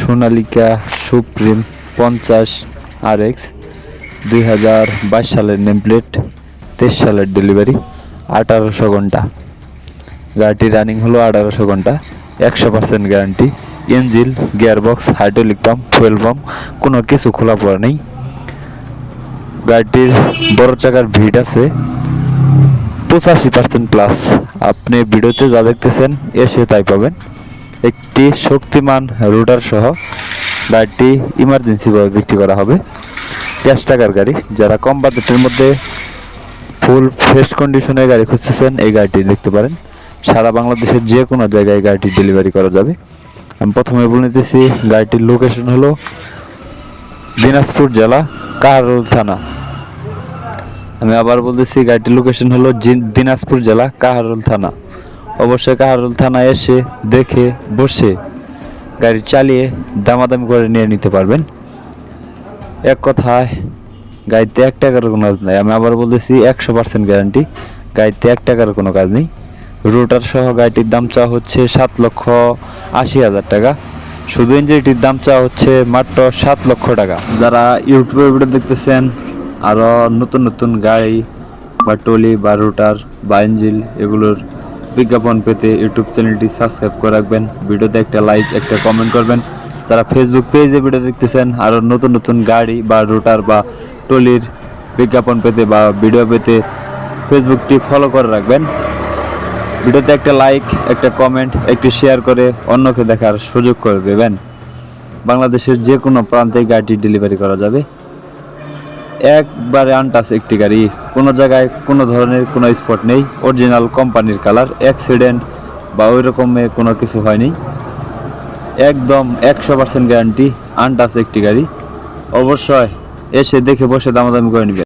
Sonalika supreme পঞ্চাশ আর x দুই হাজার বাইশ সালের নেম প্লেট তেইশ সালের ডেলিভারি আঠারোশো ঘণ্টা। গাড়িটি রানিং হলো আঠারোশো ঘণ্টা। একশো percent guarantee engine gearbox hydraulic pump fuel pump কোনো কিছু খোলা পড়া নেই। গাড়িটির বড় চাকার ভিড আছে। পঁচাশি পার্সেন্ট প্লাস আপনি ভিডিওতে যা দেখতেছেন, এসে তাই পাবেন। একটি শক্তিমান রুটার সহ গাড়িটি ইমার্জেন্সিভাবে বিক্রি করা হবে। ক্যাশ টাকার গাড়ি, যারা কম বাজেটের মধ্যে ফুল ফ্রেশ কন্ডিশনের গাড়ি খুঁজতেছেন, এই গাড়িটি দেখতে পারেন। সারা বাংলাদেশের যে কোনো জায়গায় গাড়িটি ডেলিভারি করা যাবে। আমি প্রথমে বলে নিতেছি গাড়িটির লোকেশন হলো দিনাজপুর জেলা কাহারোল থানা। আমি আবার বলতেছি, গাড়িটির লোকেশন হলো দিনাজপুর জেলা কাহারোল থানা। অবশ্যই কাহারোল থানায় এসে দেখে, বসে গাড়ি চালিয়ে দামাদামি করে নিয়ে নিতে পারবেন। এক কথায়, গাড়িতে এক টাকার কোনো কাজ নেই। আমি আবার বলতেছি, একশো পার্সেন্ট গ্যারান্টি গাড়িতে এক টাকার কোনো কাজ নেই। রোটার সহ গাড়িটির দাম চাওয়া হচ্ছে সাত লক্ষ আশি হাজার টাকা। শুধু ইঞ্জিনটির দাম চাওয়া হচ্ছে মাত্র সাত লক্ষ টাকা। যারা ইউটিউবে ভিডিও দেখতেছেন আরও নতুন নতুন গাড়ি বা টলি বা রোটার বা ইঞ্জিল এগুলোর বিজ্ঞাপন পেতে ইউটিউব চ্যানেলটি সাবস্ক্রাইব করে রাখবেন। ভিডিওতে একটা লাইক, একটা কমেন্ট করবেন। যারা ফেসবুক পেজে ভিডিও দেখতেছেন আরও নতুন নতুন গাড়ি বা রোটার বা টলির বিজ্ঞাপন পেতে বা ভিডিও পেতে ফেসবুকটি ফলো করে রাখবেন। ভিডিওতে একটা লাইক একটা কমেন্ট একটি শেয়ার করে অন্যকে দেখার সুযোগ করে দেবেন। বাংলাদেশের যে কোনো প্রান্তে গাড়িটি ডেলিভারি করা যাবে। একবারে আনটাস একটি গাড়ি। কোনো জায়গায় কোনো ধরনের কোনো স্পট নেই। অরিজিনাল কোম্পানির কালার অ্যাক্সিডেন্ট বা ওই রকমের কোনো কিছু হয়নি। একদম একশো পার্সেন্ট গ্যারান্টি আনটাস একটি গাড়ি। অবশ্যই এসে দেখে বসে দামাদামি করে নেবেন